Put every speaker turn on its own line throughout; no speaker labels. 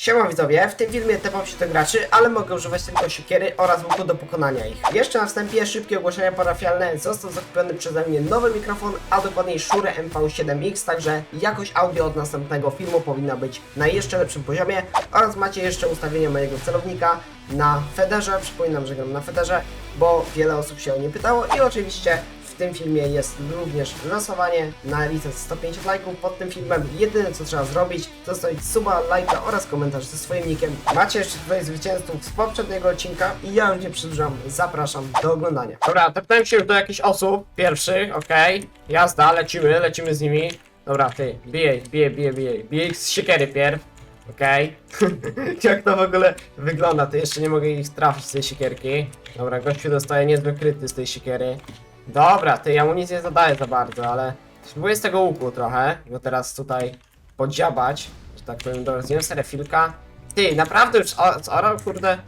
Siema widzowie, w tym filmie tepam się do graczy, ale mogę używać tylko siekiery oraz łuku do pokonania ich. Jeszcze na wstępie szybkie ogłoszenia parafialne. Został zakupiony przeze mnie nowy mikrofon, a dokładniej Shure MV7X, także jakość audio od następnego filmu powinna być na jeszcze lepszym poziomie oraz macie jeszcze ustawienia mojego celownika na Federze, przypominam, że gram na Federze, bo wiele osób się o nie pytało i oczywiście tym filmie jest również losowanie na licenc 150 lajków pod tym filmem. Jedyne co trzeba zrobić to zostawić suba, lajka oraz komentarz ze swoim nickiem. Macie jeszcze tutaj zwycięzców z poprzedniego odcinka i ja już nie przedłużam, zapraszam do oglądania. Dobra, tepnąłem się już do jakichś osób pierwszych, okej. Jazda, lecimy, lecimy z nimi. Dobra, ty, bijej, bijej, bijej, bijej. Bijej z siekiery pierw. Okej. Jak to w ogóle wygląda? To jeszcze nie mogę ich trafić z tej siekierki. Dobra, gościu dostaje niezły kryty z tej siekiery. Dobra, mu nic nie zadaję za bardzo, ale spróbuję z tego łuku trochę, go teraz tutaj podziabać, że tak powiem, dobra, zjem sobie refilka. Ty, naprawdę już o- zorał, kurde?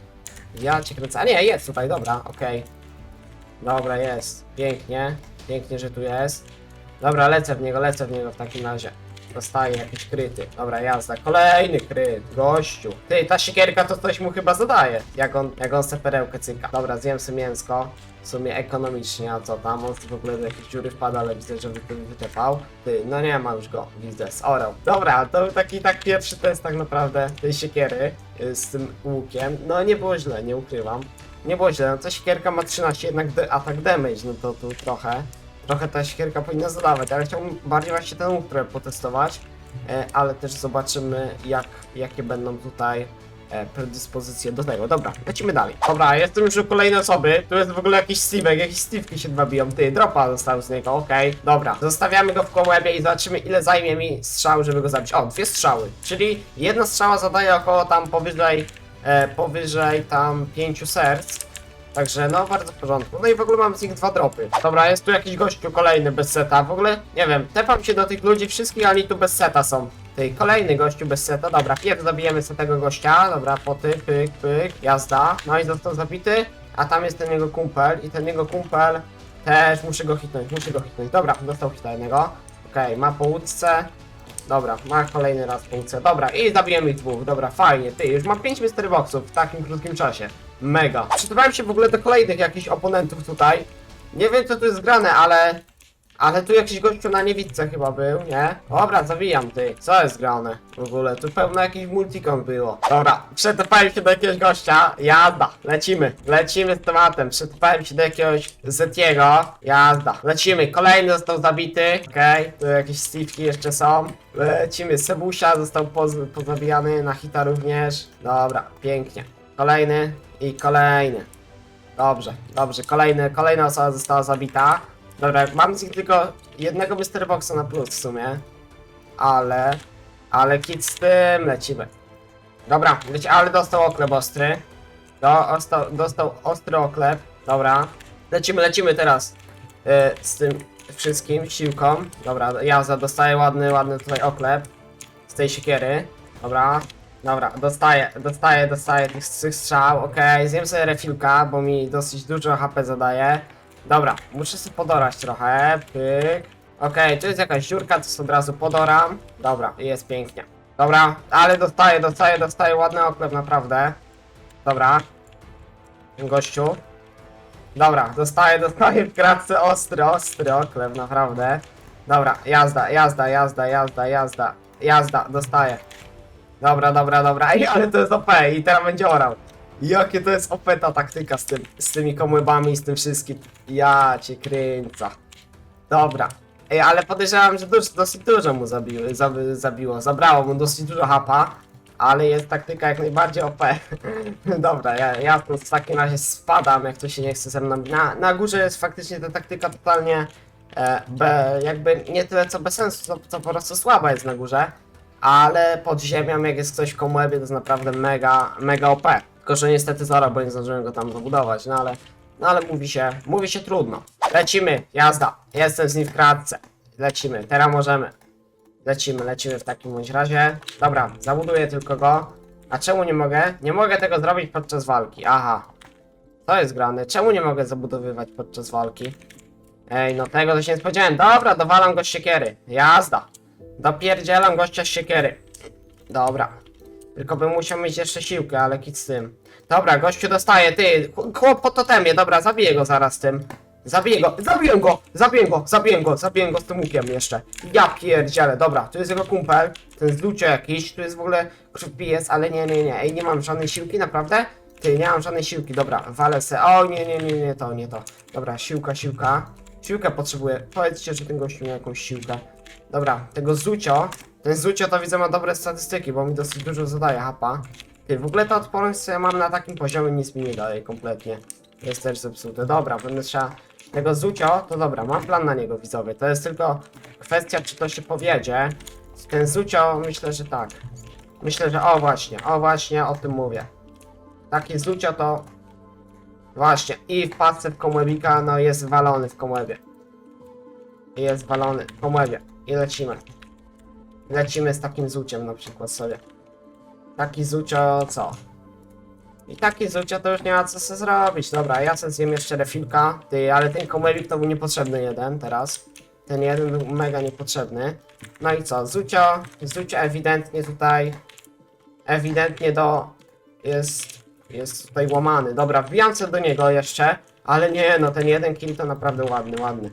Ja cię kręcę, a nie, jest tutaj, dobra, okej. Dobra, jest, pięknie, pięknie, że tu jest. Dobra, lecę w niego, lecę w niego w takim razie. Dostaję jakieś kryty. Dobra, jazda. Kolejny kryt, gościu. Ty, ta siekierka to coś mu chyba zadaje. Jak on, jak on se perełkę cyka. Dobra, zjem sobie mięsko. W sumie ekonomicznie, a co tam? On w ogóle do jakiejś dziury wpada, ale widzę, że wy- wytepał. Ty, no nie ma już go, widzę, zorał. Dobra, to był taki tak pierwszy test tak naprawdę tej siekiery y, z tym łukiem. No nie było źle, nie ukrywam. Nie było źle, no ta siekierka ma 13 jednak atak damage, no to tu trochę. Trochę ta siekierka powinna zadawać, ale chciałbym bardziej właśnie ten łuk trochę potestować. E, ale też zobaczymy jak, jakie będą tutaj e, predyspozycje do tego. Dobra, lecimy dalej. Dobra, jestem już u kolejnej osoby. Tu jest w ogóle jakiś Steve'ek, jakieś Steve'ki się dwa biją. Ty, dropa został z niego, okej. Dobra, zostawiamy go w kołębie i zobaczymy ile zajmie mi strzał, żeby go zabić. O, dwie strzały, czyli jedna strzała zadaje około tam powyżej, e, powyżej tam pięciu serc. Także no, bardzo w porządku. No i w ogóle mam z nich dwa dropy. Dobra, jest tu jakiś gościu kolejny bez seta. W ogóle, nie wiem, tepam się do tych ludzi wszystkich, ale oni tu bez seta są. Ty, kolejny gościu bez seta. Dobra, pierw zabijemy sobie tego gościa. Dobra, poty, pyk, pyk, jazda. No i został zabity. A tam jest ten jego kumpel i ten jego kumpel też muszę go hitnąć, muszę go hitnąć. Dobra, dostał hita jednego. Okej, ma po łódce. Dobra, ma kolejny raz funkcję. Dobra, i zabijemy ich dwóch. Dobra, fajnie. Ty, już mam 5 mystery boxów w takim krótkim czasie. Mega. Przygotowałem się w ogóle do kolejnych jakichś oponentów tutaj. Nie wiem co tu jest grane, ale... Ale tu jakiś gościu na niewidce chyba był, nie? Dobra, zawijam ty. Co jest grane? W ogóle, tu pełno jakiś multicon było. Dobra, przetopałem się do jakiegoś gościa. Jazda, lecimy. Lecimy z tematem. Przetopałem się do jakiegoś Zetiego. Jazda. Lecimy. Kolejny został zabity. Okej, tu jakieś Steve'ki jeszcze są. Lecimy. Sebusia został poz pozabijany. Na hita również. Dobra, pięknie. Kolejny i kolejny. Dobrze, dobrze. Kolejny, kolejna osoba została zabita. Dobra, mam z nich tylko jednego Mystery Boxa na plus w sumie. Ale... Ale kit z tym lecimy. Dobra, ale dostał oklep ostry. Do, ostał, dostał ostry oklep. Dobra. Lecimy, lecimy teraz. e, z tym wszystkim, siłką. Dobra, ja dostaję ładny, ładny tutaj oklep. Z tej siekiery. Dobra. Dobra, dostaję, dostaję, dostaję tych, tych strzał, okej, zjem sobie refilka, bo mi dosyć dużo HP zadaje. Dobra, muszę sobie podorać trochę, pyk. Okej, tu jest jakaś dziurka, to od razu podoram. Dobra, jest pięknie. Dobra, ale dostaję, dostaję, dostaję ładny oklep, naprawdę. Dobra. Gościu. Dobra, dostaję, dostaję w kratce ostry, ostry oklep, naprawdę. Dobra, jazda, jazda, jazda, jazda, jazda, jazda, dostaję. Dobra, dobra, dobra, Ej, ale to jest OP i teraz będzie orał. Jakie to jest OP ta taktyka z, tym, z tymi komłebami i z tym wszystkim. Ja cię kręca. Dobra. Ej, ale podejrzewam, że dosyć dużo mu zabiło, zab, zabiło. Zabrało mu dosyć dużo hapa. Ale jest taktyka jak najbardziej OP. Dobra, ja, ja w takim razie spadam, jak to się nie chce ze mną. Na, na górze jest faktycznie ta taktyka totalnie e, be, jakby nie tyle co bez sensu, co po prostu słaba jest na górze. Ale pod ziemią, jak jest ktoś w komłebie, to jest naprawdę mega, mega OP. Tylko, że niestety zora, bo nie zdążyłem go tam zabudować, no ale, no ale mówi się, mówi się trudno. Lecimy, jazda, jestem z nim w kratce. Lecimy, teraz możemy. Lecimy, lecimy w takim bądź razie. Dobra, zabuduję tylko go. A czemu nie mogę? Nie mogę tego zrobić podczas walki, aha. To jest grane, czemu nie mogę zabudowywać podczas walki? Ej, no tego to się nie spodziewałem. Dobra, dowalam go z siekiery. Jazda. Dopierdzielam gościa z siekiery. Dobra. Tylko bym musiał mieć jeszcze siłkę, ale kit z tym. Dobra, gościu dostaje, ty, ch- chłop po totemie, dobra, zabiję go zaraz tym. Zabiję go, zabiję go, zabiję go, zabiję go, zabiję go z tym łukiem jeszcze. Ja pierdzielę, dobra, tu jest jego kumpel, ten z lucie jakiś, tu jest w ogóle krwipiec, ale nie, nie, nie, ej, nie mam żadnej siłki, naprawdę? Ty, nie mam żadnej siłki, dobra, walę se, o nie, nie, nie, nie, to, nie to. Dobra, siłka, siłka, siłkę potrzebuję, powiedzcie, że ten gościu ma jakąś siłkę. Dobra, tego Zucio, ten Zucio to widzę ma dobre statystyki, bo mi dosyć dużo zadaje hapa. Ty, w ogóle ta odporność, co ja mam na takim poziomie, nic mi nie daje kompletnie. Jest też zepsute. Dobra, będę trzeba tego Zucio, to dobra, mam plan na niego widzowy. To jest tylko kwestia, czy to się powiedzie. Ten Zucio, myślę, że tak. Myślę, że o właśnie, o właśnie, o tym mówię. Taki Zucio to... Właśnie, i w pasce w Komłebika, no jest walony w Komłebie. Jest walony w Komłebie. I lecimy. Lecimy z takim Zuciem na przykład sobie. Taki Zucio co? I taki Zucio to już nie ma co sobie zrobić. Dobra, ja sobie zjem jeszcze refilka. Ty, ale ten komewik to był niepotrzebny jeden teraz. Ten jeden był mega niepotrzebny. No i co? Zucio, Zucio ewidentnie tutaj. Ewidentnie do. Jest. Jest tutaj łamany. Dobra, wbijam do niego jeszcze. Ale nie, no ten jeden kill to naprawdę ładny, ładny.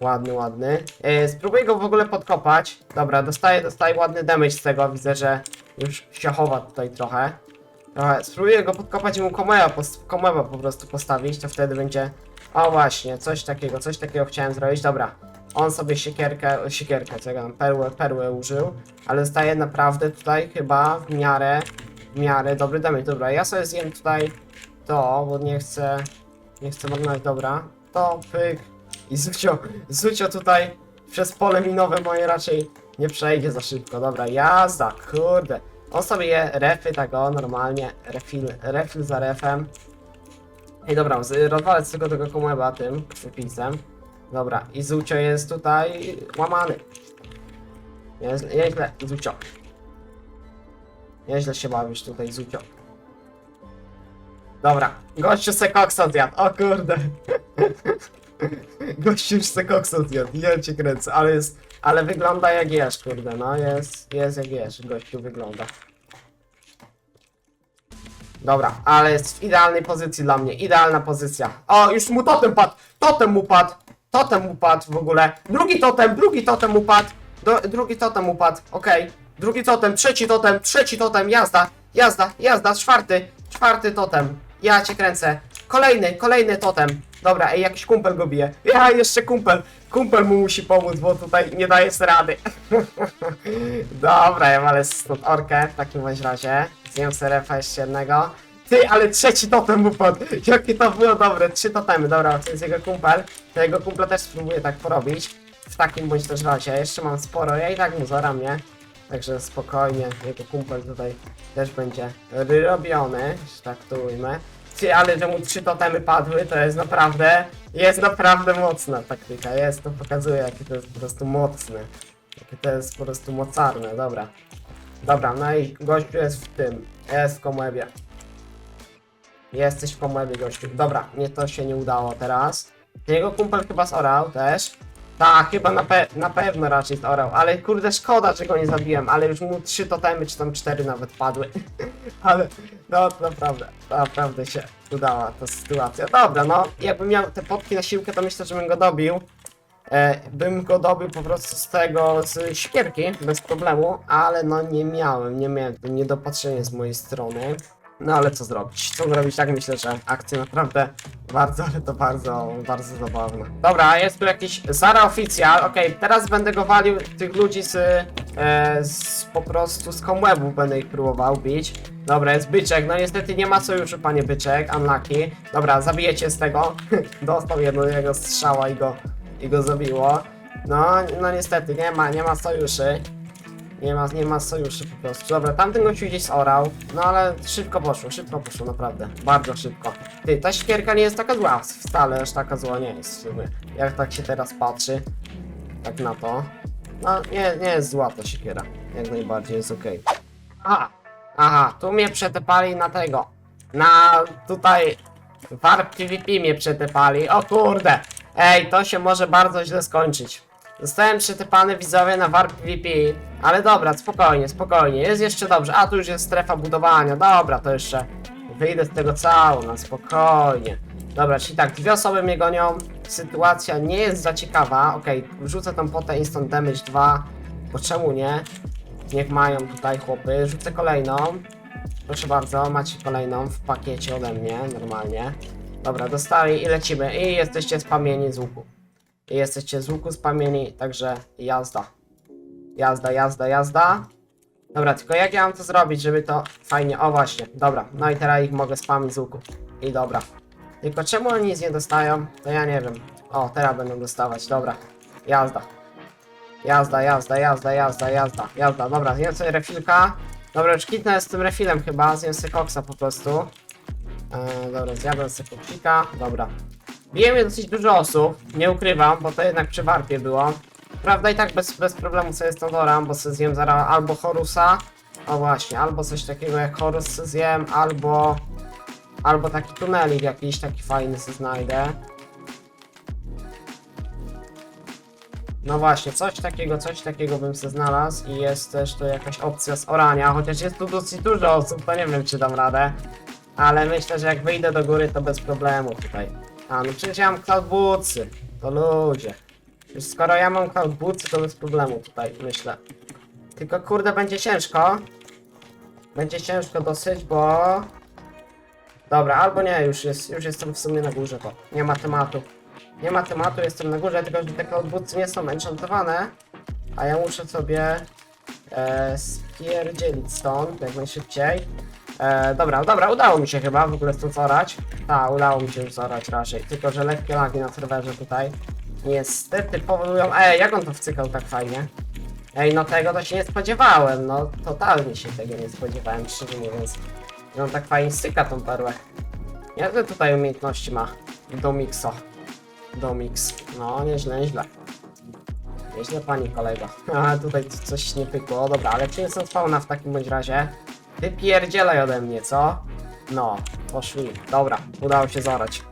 Ładny, ładny. Yy, spróbuję go w ogóle podkopać. Dobra, dostaję, dostaję ładny damage z tego. Widzę, że już się chowa tutaj trochę. Trochę. Spróbuję go podkopać i mu komeba, komeba po prostu postawić, to wtedy będzie... O właśnie, coś takiego, coś takiego chciałem zrobić. Dobra, on sobie siekierkę, siekierkę, co ja gadam, perłę, perłę użył, ale dostaje naprawdę tutaj chyba w miarę, w miarę dobry damage. Dobra, ja sobie zjem tutaj to, bo nie chcę, nie chcę marnować, dobra. To, pyk. I Zucio, Zucio tutaj przez pole minowe moje raczej nie przejdzie za szybko. Dobra, jazda, kurde. On sobie je refy, tak o, normalnie, refil, refil za refem. Ej, dobra, rozwalę z tego komłeba tym krwipisem. Dobra, i Zucio jest tutaj łamany. Jest, nieźle, Zucio. Nieźle się bawisz tutaj, Zucio. Dobra, gościu se koksa zjadł, o kurde. Gościu już se koksa zjadł, ja cię kręcę, ale jest, ale wygląda jak jesz, kurde, no jest, jest jak jesz, gościu wygląda. Dobra, ale jest w idealnej pozycji dla mnie, idealna pozycja. O, już mu totem padł, totem mu padł, totem mu padł w ogóle. Drugi totem, drugi totem mu padł, Do, drugi totem mu padł, okej. Drugi totem, trzeci totem, trzeci totem, jazda, jazda, jazda, czwarty, czwarty totem. Ja cię kręcę. Kolejny, kolejny totem. Dobra, ej, jakiś kumpel go bije. Ja, jeszcze kumpel. Kumpel mu musi pomóc, bo tutaj nie daje sobie rady. Dobra, ja walę stąd orkę w takim bądź razie. Zjem serefa jeszcze jednego. Ty, ale trzeci totem mu padł. Jakie to było dobre. Trzy totemy. Dobra, to jest jego kumpel. To jego kumpla też spróbuję tak porobić. W takim bądź też razie. Jeszcze mam sporo. Ja i tak mu zaram? Także spokojnie. Jego kumpel tutaj też będzie robiony. że Tak to ujmę. Ale że mu trzy totemy padły, to jest naprawdę, jest naprawdę mocna taktyka. Jest, to pokazuje, jakie to jest po prostu mocne. Jakie to jest po prostu mocarne, dobra. Dobra, no i gościu jest w tym, jest w komłebie. Jesteś w komłebie, gościu. Dobra, nie to się nie udało teraz. Jego kumpel chyba zorał też. Tak, chyba na, pe na pewno raczej zorał, ale kurde szkoda, że go nie zabiłem, ale już mu trzy totemy, czy tam cztery nawet padły. ale no naprawdę, naprawdę się udała ta sytuacja. Dobra, no jakbym miał te potki na siłkę, to myślę, że bym go dobił. E, bym go dobił po prostu z tego, z siekierki, bez problemu, ale no nie miałem, nie miałem, to niedopatrzenie z mojej strony. No ale co zrobić? Co zrobić? Tak myślę, że akcja naprawdę bardzo, ale to bardzo, bardzo zabawna. Dobra, jest tu jakiś Zara Oficjal. Okej, teraz będę go walił tych ludzi z, e, z po prostu z Comwebu będę ich próbował bić. Dobra, jest byczek. No niestety nie ma sojuszu, panie byczek. Unlucky. Dobra, zabijecie z tego. Dostał jednego strzała i go, i go zabiło. No, no niestety, nie ma, nie ma sojuszy. Nie ma, nie ma sojuszy po prostu. Dobra, tamten gościu gdzieś zorał. No ale szybko poszło, szybko poszło, naprawdę. Bardzo szybko. Ty, ta świerka nie jest taka zła. Wcale aż taka zła nie jest w sumie. Jak tak się teraz patrzy. Tak na to. No, nie, nie jest zła ta siekiera. Jak najbardziej jest okej. Aha, aha, tu mnie przetepali na tego. Na tutaj Warp PvP mnie przetepali. O kurde. Ej, to się może bardzo źle skończyć. Zostałem przytypany widzowie na Warp VP. Ale dobra, spokojnie, spokojnie. Jest jeszcze dobrze. A tu już jest strefa budowania. Dobra, to jeszcze wyjdę z tego cało, na spokojnie. Dobra, czyli tak, dwie osoby mnie gonią. Sytuacja nie jest za ciekawa. Okej, rzucę tą potę Instant Damage 2. Bo czemu nie? Niech mają tutaj chłopy. Rzucę kolejną. Proszę bardzo, macie kolejną w pakiecie ode mnie, normalnie. Dobra, dostali i lecimy. I jesteście spamieni z łuku. Jesteście z łuku spamieni, także jazda. Jazda, jazda, jazda. Dobra, tylko jak ja mam to zrobić, żeby to fajnie... O właśnie, dobra. No i teraz ich mogę spamić z łuku. I dobra. Tylko czemu oni nic nie dostają? To ja nie wiem. O, teraz będą dostawać, dobra. Jazda. Jazda, jazda, jazda, jazda, jazda, jazda. Dobra, zjem sobie refilka. Dobra, już kitnę z tym refilem chyba, zjem sobie koksa po prostu. Eee, dobra, zjadłem sobie koksika, dobra. Bije mnie dosyć dużo osób, nie ukrywam, bo to jednak przy warpie było. Prawda i tak bez, bez problemu sobie z doram, bo sobie zjem zaraz albo Horusa, o właśnie, albo coś takiego jak Horus zjem, albo... Albo taki tunelik jakiś, taki fajny sobie znajdę. No właśnie, coś takiego, coś takiego bym sobie znalazł i jest też tu jakaś opcja z orania, chociaż jest tu dosyć dużo osób, to nie wiem czy dam radę. Ale myślę, że jak wyjdę do góry to bez problemu tutaj. A no przecież ja mam cloud bootsy, to ludzie. Skoro ja mam cloud bootsy to bez problemu tutaj, myślę. Tylko kurde będzie ciężko. Będzie ciężko dosyć, bo... Dobra, albo nie, już, jest, już jestem w sumie na górze, to nie ma tematu. Nie ma tematu, jestem na górze, tylko że te cloudbootsy nie są enchantowane. A ja muszę sobie e, spierdzielić stąd jak najszybciej. E, dobra, dobra, udało mi się chyba w ogóle stąd zorać. Tak, udało mi się zorać raczej. Tylko, że lekkie lagi na serwerze tutaj niestety powodują... Ej, jak on to wcykał tak fajnie? Ej, no tego to się nie spodziewałem, no totalnie się tego nie spodziewałem, szczerze mówiąc. Że on tak fajnie styka tą perłę. Jakie tutaj umiejętności ma Domixo? Domix. No, nieźle, nieźle. Nieźle pani kolego. A tutaj coś nie pykło. Dobra, ale są spawna w takim bądź razie? Ty pierdzielaj ode mnie, co? No, poszli. Dobra, udało się zorać.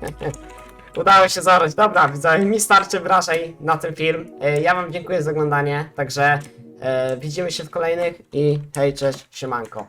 udało się zorać. Dobra, widzę, mi starczy wrażeń na ten film. E, Ja wam dziękuję za oglądanie, także e, widzimy się w kolejnych i hej, cześć, siemanko.